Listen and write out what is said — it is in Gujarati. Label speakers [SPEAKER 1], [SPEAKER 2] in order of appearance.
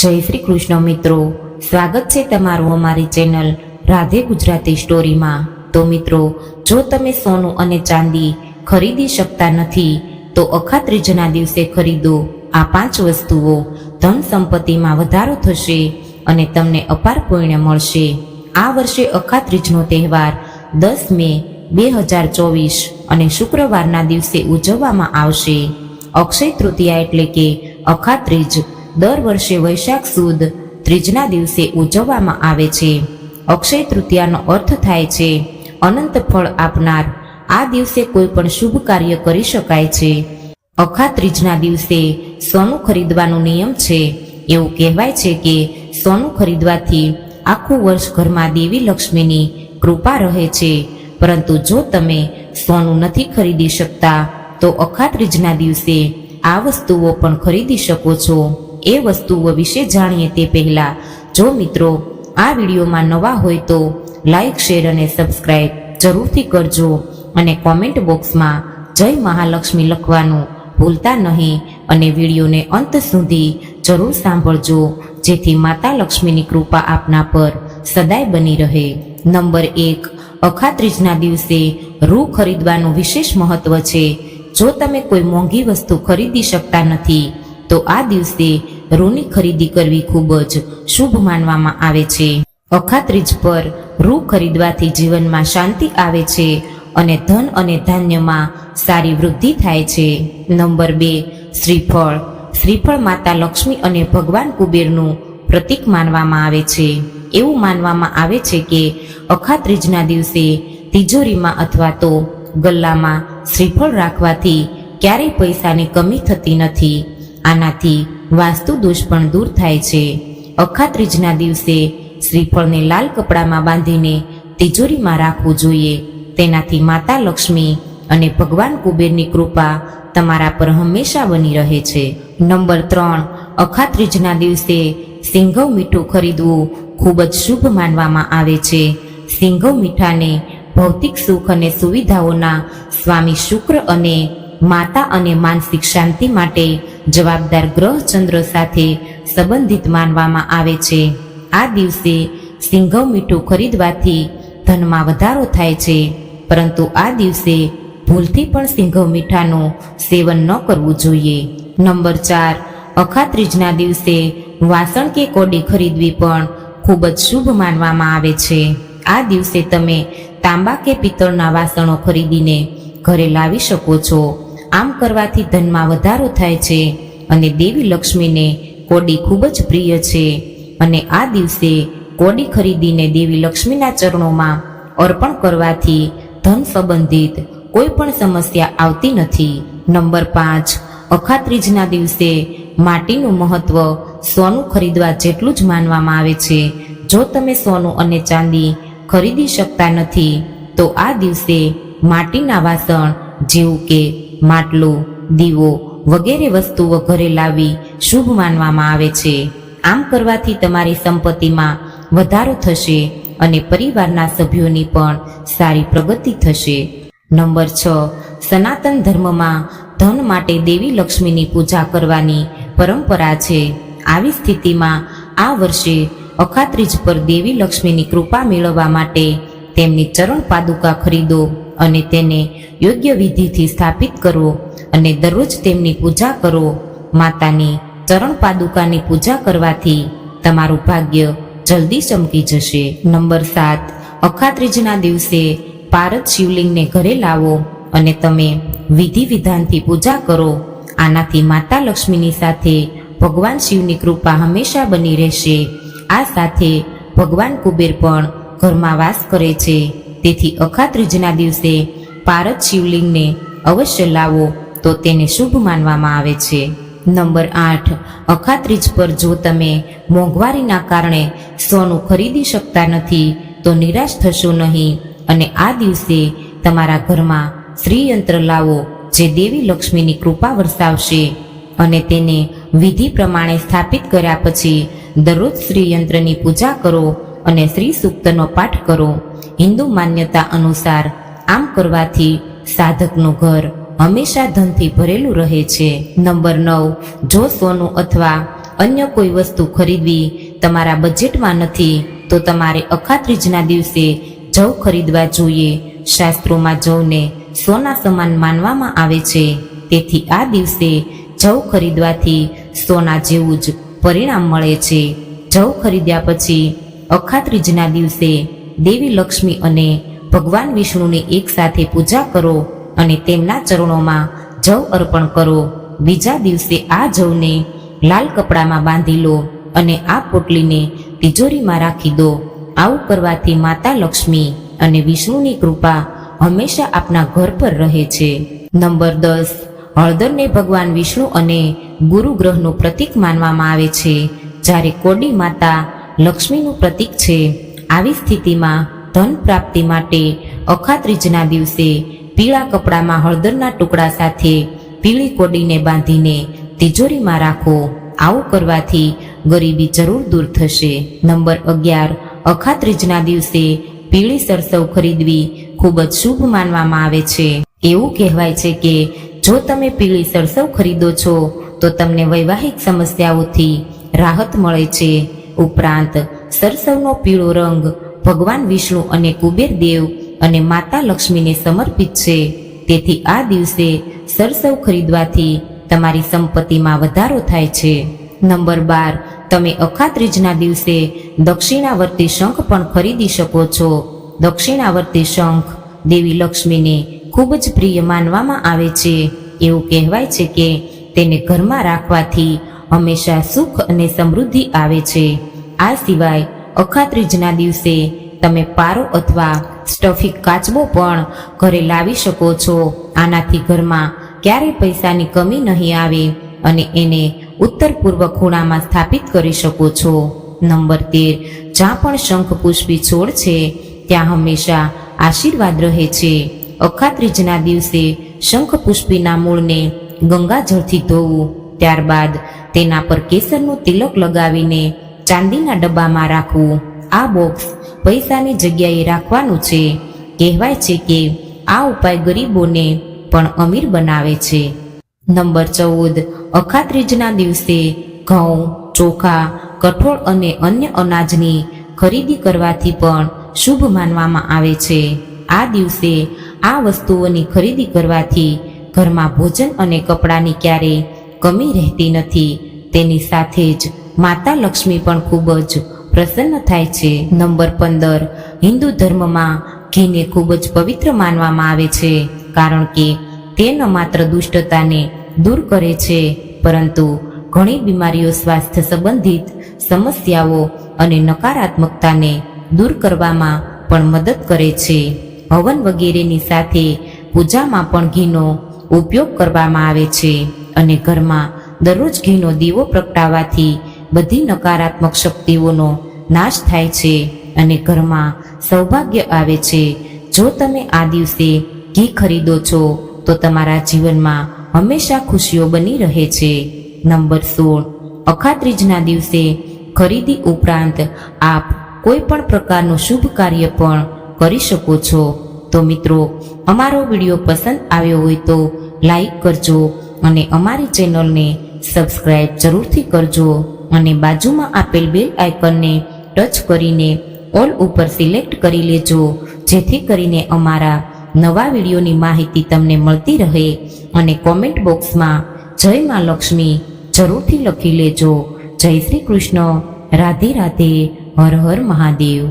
[SPEAKER 1] જય શ્રી કૃષ્ણ મિત્રો. સ્વાગત છે તમારું અમારી ચેનલ રાધે ગુજરાતી સ્ટોરીમાં. તો મિત્રો, જો તમે સોનું અને ચાંદી ખરીદી શકતા નથી, તો અખાત્રીજના દિવસે ખરીદો. આ પાંચ વસ્તુઓ ધન સંપત્તિમાં વધારો થશે અને તમને અપાર પુણ્ય મળશે. આ વર્ષે અખાત્રીજનો તહેવાર દસ મે બે હજાર ચોવીસ અને શુક્રવારના દિવસે ઉજવવામાં આવશે. અક્ષય તૃતીયા એટલે કે અખાત્રીજ દર વર્ષે વૈશાખ સુદ ત્રીજના દિવસે ઉજવવામાં આવે છે. અક્ષય તૃતીયાનો અર્થ થાય છે, અનંત ફળ આપનાર. આ દિવસે કોઈ પણ શુભ કાર્ય કરી શકાય છે. અખાત્રીજના દિવસે સોનું ખરીદવાનો નિયમ છે. એવું કહેવાય છે કે સોનું ખરીદવાથી આખું વર્ષ ઘરમાં દેવી લક્ષ્મીની કૃપા રહે છે. પરંતુ જો તમે સોનું નથી ખરીદી શકતા, તો અખાત્રીજના દિવસે આ વસ્તુઓ પણ ખરીદી શકો છો. એ વસ્તુઓ વિશે જાણીએ તે પહેલાં. જો મિત્રો, આ વિડીયોમાં નવા હોય તો લાઈક, શેર અને સબસ્ક્રાઇબ જરૂરથી કરજો અને કોમેન્ટ બોક્સમાં જય મહાલક્ષ્મી લખવાનું ભૂલતા નહીં અને વિડીયોને અંત સુધી જરૂર સાંભળજો, જેથી માતા લક્ષ્મીની કૃપા આપના પર સદાય બની રહે. નંબર એક, અખાત્રીજના દિવસે રૂ ખરીદવાનું વિશેષ મહત્વ છે. જો તમે કોઈ મોંઘી વસ્તુ ખરીદી શકતા નથી, તો આ દિવસે રૂની ખરીદી કરવી ખૂબ જ શુભ માનવામાં આવે છે. અખાત્રીજ પર રૂ ખરીદવાથી જીવનમાં શાંતિ આવે છે અને ધન અને ધાન્યમાં સારી વૃદ્ધિ થાય છે. નંબર બે, શ્રીફળ. શ્રીફળ માતા લક્ષ્મી અને ભગવાન કુબેરનું પ્રતીક માનવામાં આવે છે. એવું માનવામાં આવે છે કે અખાત્રીજના દિવસે તિજોરીમાં અથવા તો ગલ્લામાં શ્રીફળ રાખવાથી ક્યારેય પૈસાની કમી થતી નથી. આનાથી વાસ્તુ દોષ પણ દૂર થાય છે. અખાત્રીજના દિવસે શ્રીફળને લાલ કપડામાં બાંધીને તિજોરીમાં રાખવું જોઈએ. તેનાથી માતા લક્ષ્મી અને ભગવાન કુબેરની કૃપા તમારા પર હંમેશા બની રહે છે. નંબર ત્રણ, અખાત્રીજના દિવસે સિંઘવ મીઠું ખરીદવું ખૂબ જ શુભ માનવામાં આવે છે. સિંઘવ મીઠાને ભૌતિક સુખ અને સુવિધાઓના સ્વામી શુક્ર અને માતા અને માનસિક શાંતિ માટે જવાબદાર ગ્રહ ચંદ્ર સાથે સંબંધિત માનવામાં આવે છે. આ દિવસે સિંઘવ મીઠું ખરીદવાથી ધનમાં વધારો થાય છે. પરંતુ આ દિવસે ભૂલથી પણ સિંઘવ મીઠાનું સેવન ન કરવું જોઈએ. નંબર ચાર, અખાત્રીજના દિવસે વાસણ કે કોડી ખરીદવી પણ ખૂબ જ શુભ માનવામાં આવે છે. આ દિવસે તમે તાંબા કે પિત્તળના વાસણો ખરીદીને ઘરે લાવી શકો છો. આમ કરવાથી ધનમાં વધારો થાય છે અને દેવી લક્ષ્મીને કોડી ખૂબ જ પ્રિય છે. અને આ દિવસે કોડી ખરીદીને દેવી લક્ષ્મીના ચરણોમાં અર્પણ કરવાથી ધન સંબંધિત કોઈ પણ સમસ્યા આવતી નથી. નંબર પાંચ, અખાત્રીજના દિવસે માટીનું મહત્વ સોનું ખરીદવા જેટલું જ માનવામાં આવે છે. જો તમે સોનું અને ચાંદી ખરીદી શકતા નથી, તો આ દિવસે માટીના વાસણ જેવું કે માટલું, દીવો વગેરે વસ્તુઓ ઘરે લાવવી શુભ માનવામાં આવે છે. આમ કરવાથી તમારી સંપત્તિમાં વધારો થશે અને પરિવારના સભ્યોની પણ સારી પ્રગતિ થશે. નંબર છ, સનાતન ધર્મમાં ધન માટે દેવી લક્ષ્મીની પૂજા કરવાની પરંપરા છે. આવી સ્થિતિમાં આ વર્ષે અખાત્રીજ પર દેવી લક્ષ્મીની કૃપા મેળવવા માટે તેમની ચરણ પાદુકા ખરીદો અને તેને યોગ્ય વિધિથી સ્થાપિત કરો અને દરરોજ તેમની પૂજા કરો. માતાની ચરણ પાદુકાની પૂજા કરવાથી તમારું ભાગ્ય જલ્દી ચમકી જશે. નંબર સાત. અખાત્રીજના દિવસે પારદ શિવલિંગને ઘરે લાવો અને તમે વિધિ વિધાનથી પૂજા કરો. આનાથી માતા લક્ષ્મીની સાથે ભગવાન શિવની કૃપા હંમેશા બની રહેશે. આ સાથે ભગવાન કુબેર પણ ઘરમાં વાસ કરે છે. તેથી અખાત્રીજના દિવસે પારદ શિવલિંગને અવશ્ય લાવો, તો તેને શુભ માનવામાં આવે છે. નંબર આઠ. અખાત્રીજ પર જો તમે મોંઘવારીના કારણે સોનું ખરીદી શકતા નથી, તો નિરાશ થશો નહીં અને આ દિવસે તમારા ઘરમાં શ્રીયંત્ર લાવો, જે દેવી લક્ષ્મીની કૃપા વરસાવશે અને તેને વિધિ પ્રમાણે સ્થાપિત કર્યા પછી દરરોજ શ્રીયંત્રની પૂજા કરો અને શ્રી સૂક્તનો પાઠ કરો. હિન્દુ માન્યતા અનુસાર આમ કરવાથી સાધકનું ઘર હંમેશા ધનથી ભરેલું રહે છે. નંબર નવ, જો સોનું અથવા અન્ય કોઈ વસ્તુ ખરીદવી તમારા બજેટમાં નથી, તો તમારે અખાત્રીજના દિવસે જવ ખરીદવા જોઈએ. શાસ્ત્રોમાં જવને સોના સમાન માનવામાં આવે છે. તેથી આ દિવસે જવ ખરીદવાથી સોના જેવું જ પરિણામ મળે છે. જવ ખરીદ્યા પછી અખાત્રીજના દિવસે દેવી લક્ષ્મી અને ભગવાન વિષ્ણુની એકસાથે પૂજા કરો અને તેમના ચરણોમાં જવ અર્પણ કરો. બીજા દિવસે આ જવને લાલ કપડામાં બાંધી લો અને આ પોટલીને તિજોરીમાં રાખી દો. આવું કરવાથી માતા લક્ષ્મી અને વિષ્ણુની કૃપા હંમેશા આપના ઘર પર રહે છે. નંબર દસ. હળદરને ભગવાન વિષ્ણુ અને ગુરુ ગ્રહનું પ્રતીક માનવામાં આવે છે. જ્યારે કોડી માતા લક્ષ્મીનું પ્રતીક છે. આવી સ્થિતિમાં ધન પ્રાપ્તિ માટે અખાત્રીજના દિવસે પીળા કપડામાં હળદરના ટુકડા સાથે પીળી કોડીને બાંધીને તિજોરીમાં રાખો. આવું કરવાથી ગરીબી જરૂર દૂર થશે. નંબર અગિયાર. અખાત્રીજના દિવસે પીળી સરસવ ખરીદવી ખૂબ જ શુભ માનવામાં આવે છે. એવું કહેવાય છે કે જો તમે પીળી સરસવ ખરીદો છો, તો તમને વૈવાહિક સમસ્યાઓથી રાહત મળે છે. ઉપરાંત સરસવનો પીળો રંગ, ભગવાન વિષ્ણુ અને કુબેર દેવ અને માતા લક્ષ્મીને સમર્પિત છે. તેથી આ દિવસે સરસવ ખરીદવાથી તમારી સંપત્તિમાં વધારો થાય છે. નંબર બાર, તમે અખાત્રીજના દિવસે દક્ષિણાવર્તી શંખ પણ ખરીદી શકો છો. દક્ષિણાવર્તી શંખ દેવી લક્ષ્મીને ખૂબ જ પ્રિય માનવામાં આવે છે. એવું કહેવાય છે કે તેને ઘરમાં રાખવાથી હંમેશા સુખ અને સમૃદ્ધિ આવે છે. આ સિવાય અખાત્રીજના દિવસે તમે પારો અથવા સ્ટફિક કાચબો પણ ઘરે લાવી શકો છો. આનાથી ઘરમાં ક્યારેય પૈસાની કમી નહીં આવે અને એને ઉત્તર પૂર્વ ખૂણામાં સ્થાપિત કરી શકો છો. નંબર તેર, જ્યાં પણ શંખ પુષ્પી છોડ છે, ત્યાં હંમેશા આશીર્વાદ રહે છે. અખાત્રીજના દિવસે શંખ પુષ્પીના મૂળને ગંગાજળથી ધોવું ત્યારબાદ તેના પર કેસરનું તિલક લગાવીને ચાંદીના ડબ્બામાં રાખવું. આ બોક્સ પૈસાની જગ્યાએ રાખવાનું છે. કહેવાય છે કે આ ઉપાય ગરીબોને પણ અમીર બનાવે છે. નંબર ચૌદ, અખાત્રીજના દિવસે ઘઉં, ચોખા, કઠોળ અને અન્ય અનાજની ખરીદી કરવાથી પણ શુભ માનવામાં આવે છે. આ દિવસે આ વસ્તુઓની ખરીદી કરવાથી ઘરમાં ભોજન અને કપડાની ક્યારેય કમી રહેતી નથી. તેની સાથે જ માતા લક્ષ્મી પણ ખૂબ જ પ્રસન્ન થાય છે. નંબર પંદર. હિન્દુ ધર્મમાં ઘીને ખૂબ જ પવિત્ર માનવામાં આવે છે, કારણ કે તે ન માત્ર દુષ્ટતાને દૂર કરે છે, પરંતુ ઘણી બીમારીઓ સ્વાસ્થ્ય સંબંધિત સમસ્યાઓ અને નકારાત્મકતાને દૂર કરવામાં પણ મદદ કરે છે. હવન વગેરેની સાથે પૂજામાં પણ ઘીનો ઉપયોગ કરવામાં આવે છે. અને ઘરમાં દરરોજ ઘીનો દીવો પ્રગટાવવાથી બધી નકારાત્મક શક્તિઓનો નાશ થાય છે અને ઘરમાં સૌભાગ્ય આવે છે. જો તમે આ દિવસે ઘી ખરીદો છો, તો તમારા જીવનમાં હંમેશા ખુશીઓ બની રહે છે. નંબર સોળ. અખાત્રીજના દિવસે ખરીદી ઉપરાંત આપ કોઈ પણ પ્રકારનું શુભ કાર્ય પણ કરી શકો છો. તો મિત્રો, અમારો વીડિયો પસંદ આવ્યો હોય તો લાઈક કરજો અને અમારી ચેનલને સબસ્ક્રાઇબ જરૂરથી કરજો અને બાજુમાં આપેલ બેલ આઇકનને ટચ કરીને ઓલ ઉપર સિલેક્ટ કરી લેજો, જેથી કરીને અમારા નવા વિડીયોની માહિતી તમને મળતી રહે અને કોમેન્ટ બોક્સમાં જય માં લક્ષ્મી જરૂરથી લખી લેજો. જય શ્રી કૃષ્ણ. રાધે રાધે, હર હર મહાદેવ.